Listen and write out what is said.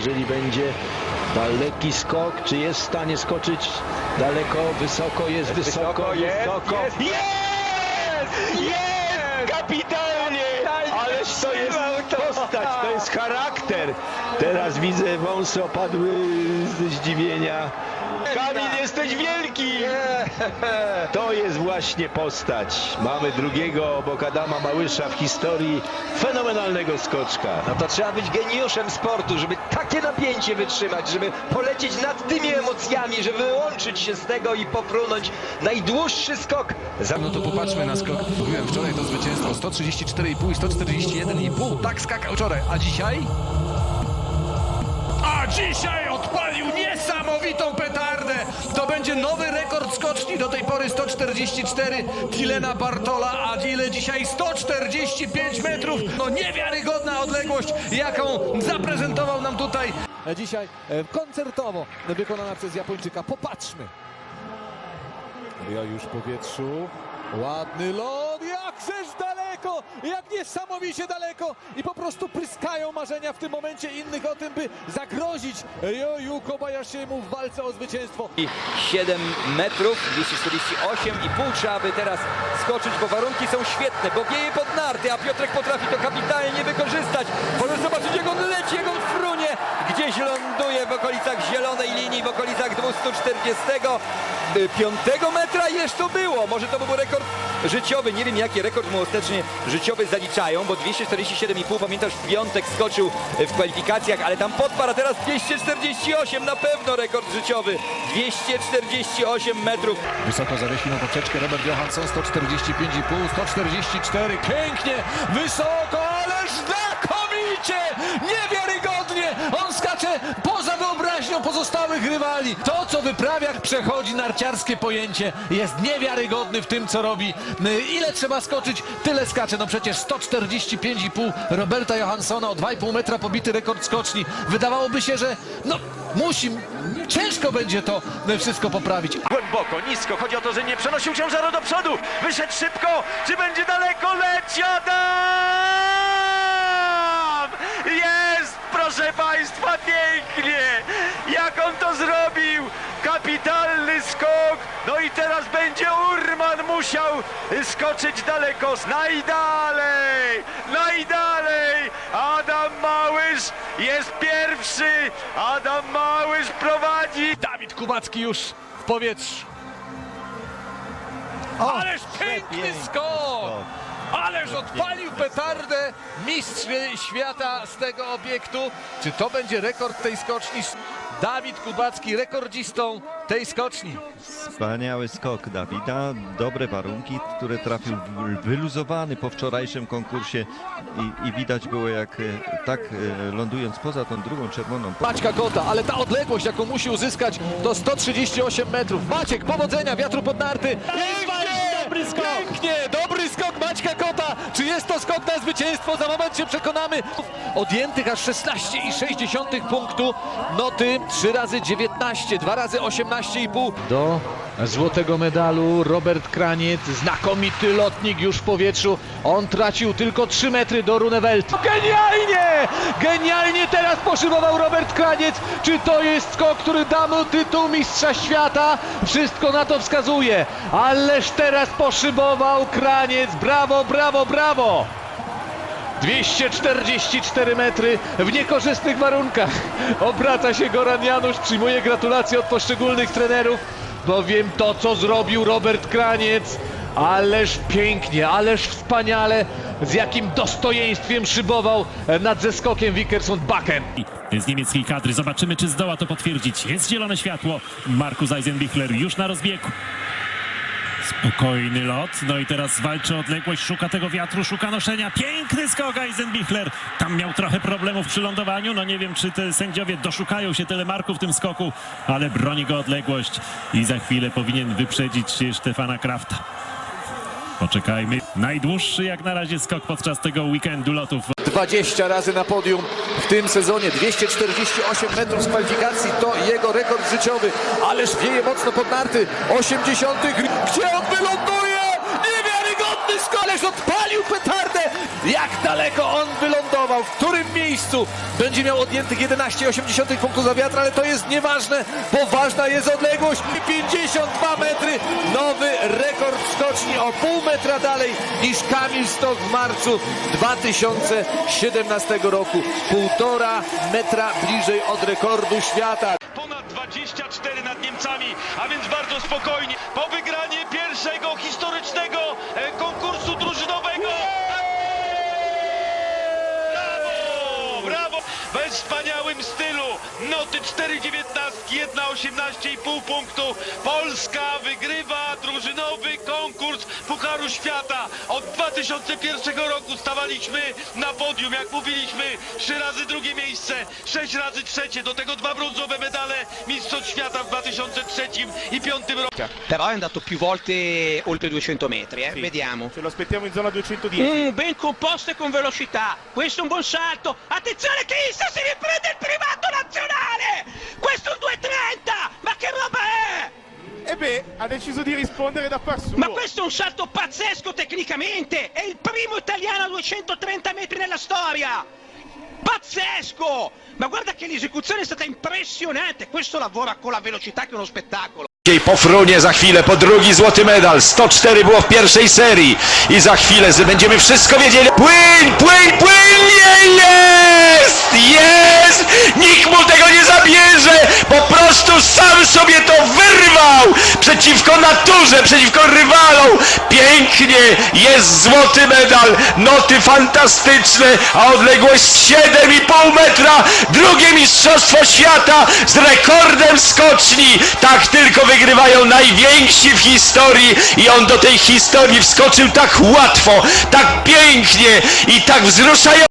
jeżeli będzie daleki skok, czy jest w stanie skoczyć daleko, wysoko, jest wysoko, jest, wysoko. jest, jest, jest, kapitalnie, Ależ to jest postać, to jest charakter. Teraz widzę wąsy opadły ze zdziwienia. Kamil, jesteś wielki! To jest właśnie postać. Mamy drugiego obok Adama Małysza w historii fenomenalnego skoczka. No to trzeba być geniuszem sportu, żeby takie napięcie wytrzymać, żeby polecieć nad tymi emocjami, żeby wyłączyć się z tego i pofrunąć najdłuższy skok. Za... No to popatrzmy na skok. Mówiłem wczoraj to zwycięstwo 134,5 i 141,5. Tak skakał wczoraj, a dzisiaj? A dzisiaj odpalił niesamowitą petardę. To będzie nowy rekord skoczni. Do tej pory 144 Tilena Bartola, a ile dzisiaj 145 metrów. No niewiarygodna odległość, jaką zaprezentował nam tutaj dzisiaj e, koncertowo wykonana przez Japończyka. Popatrzmy. Ja już w powietrzu. Ładny lot, jak niesamowicie daleko i po prostu pryskają marzenia w tym momencie innych o tym, by zagrozić Joju Kobayashiemu w walce o zwycięstwo. 7 metrów, 248,5 trzeba by teraz skoczyć, bo warunki są świetne, bo wieje pod narty, a Piotrek potrafi to kapitalnie wykorzystać. Możesz zobaczyć jak on leci, jak on frunie, gdzieś ląduje w okolicach zielonej linii, w okolicach 245 metra i jeszcze to było. Może to był rekord życiowy, nie wiem jaki rekord mu ostatecznie życiowy zaliczają, bo 247,5 pamiętasz w piątek skoczył w kwalifikacjach, ale tam podparł, a teraz 248 na pewno rekord życiowy. 248 metrów. Wysoko zawiesił na poprzeczkę Robert Johansson 145,5, 144. Pięknie, wysoko, ależ znakomicie! Niewiarygodnie! On skacze poza wyobraźnią pozostałych rywali. To, co wyprawia, przechodzi narciarskie pojęcie. Jest niewiarygodny w tym, co robi. Y, Ile trzeba skoczyć, tyle skacze. No przecież 145,5 Roberta Johanssona o 2,5 metra pobity rekord skoczni. Wydawałoby się, że no musi, ciężko będzie to y, wszystko poprawić. Głęboko, nisko. Chodzi o to, że nie przenosił ciężaru do przodu. Wyszedł szybko. Czy będzie daleko? Leci Adam! Jest, proszę Państwa, pięknie! Jak on to zrobił? Kapitalny skok. No i teraz będzie Urman musiał skoczyć daleko. Najdalej! Najdalej! Adam Małysz jest pierwszy. Adam Małysz prowadzi. Dawid Kubacki już w powietrzu. Ależ piękny skok! Ależ odpalił petardę mistrz świata z tego obiektu. Czy to będzie rekord tej skoczni? Dawid Kubacki rekordzistą tej skoczni. Wspaniały skok Dawida, dobre warunki, które trafił wyluzowany po wczorajszym konkursie i, i widać było jak e, tak e, lądując poza tą drugą czerwoną Maćka Kota, ale ta odległość, jaką musi uzyskać, to 138 metrów. Maciek, powodzenia, wiatru pod narty. Pięknie, dobry skok. Pięknie, dobry skok Maćka Kota. Czy jest to skok na zwycięstwo? Za moment się przekonamy. Odjętych aż 16,6 punktu. Noty 3 razy 19, 2 razy 18,5. Do złotego medalu Robert Kraniec, znakomity lotnik już w powietrzu. On tracił tylko 3 metry do Runewelt. Genialnie! Genialnie teraz poszybował Robert Kraniec. Czy to jest skok, który da mu tytuł mistrza świata? Wszystko na to wskazuje. Ależ teraz poszybował Kraniec. Brawo, brawo, brawo! 244 metry w niekorzystnych warunkach. Obraca się Goran Janusz, przyjmuje gratulacje od poszczególnych trenerów, bowiem to, co zrobił Robert Kraniec, ależ pięknie, ależ wspaniale, z jakim dostojeństwem szybował nad zeskokiem Wickersund Bakken. z niemieckiej kadry. Zobaczymy, czy zdoła to potwierdzić. Jest zielone światło. Markus Eisenbichler już na rozbiegu. Spokojny lot. No i teraz walczy o odległość, szuka tego wiatru, szuka noszenia. Piękny skok Eisenbichler. Tam miał trochę problemów przy lądowaniu. No nie wiem, czy te sędziowie doszukają się tyle marku w tym skoku, ale broni go odległość i za chwilę powinien wyprzedzić Stefana Krafta. Poczekajmy. Najdłuższy jak na razie skok podczas tego weekendu lotów. 20 razy na podium w tym sezonie. 248 metrów z kwalifikacji to jego rekord życiowy. Ależ wieje mocno pod narty. 80. Gdzie on wyląduje? Niewiarygodny skok! Ależ odpalił petardę! Jak daleko on wylądował, w którym miejscu będzie miał odjętych 11,8 punktu za wiatr, ale to jest nieważne, bo ważna jest odległość 52 metry, nowy rekord skoczni o pół metra dalej niż Kamil Stok w marcu 2017 roku. Półtora metra bliżej od rekordu świata. Ponad 24 nad Niemcami, a więc bardzo spokojnie. Po wygranie pierwszego historycznego e, konkursu drużynowego. Brawo! Brawo! We wspaniałym stylu. Noty 4,19, 1,18,5 punktu. Polska wygrywa drużynowy konkurs Pucharu Świata. Od 2001 roku stawaliśmy na podium, jak mówiliśmy. Trzy razy drugie miejsce, sześć razy trzecie. Do tego dwa brązowe medale Mistrzostw Świata w 2003 i 2005 roku. però è andato più volte oltre 200 metri, eh? vediamo. Ce lo aspettiamo in zona 210. Mm, ben composto e con velocità, questo è un buon salto, attenzione Chissà si riprende il primato nazionale, questo è un 230, ma che roba è? E beh, ha deciso di rispondere da par suo. Ma questo è un salto pazzesco tecnicamente, è il primo italiano a 230 metri nella storia, pazzesco, ma guarda che l'esecuzione è stata impressionante, questo lavora con la velocità che è uno spettacolo. Po frunie za chwilę, po drugi złoty medal. 104 było w pierwszej serii. I za chwilę będziemy wszystko wiedzieli. Płyń, płyń, płyń! Jest! Jest! Nikt mu tego nie zabierze! Po Przeciwko naturze, przeciwko rywalom! Pięknie! Jest złoty medal! Noty fantastyczne! A odległość 7,5 metra! Drugie mistrzostwo świata z rekordem skoczni! Tak tylko wygrywają najwięksi w historii i on do tej historii wskoczył tak łatwo, tak pięknie i tak wzruszająco.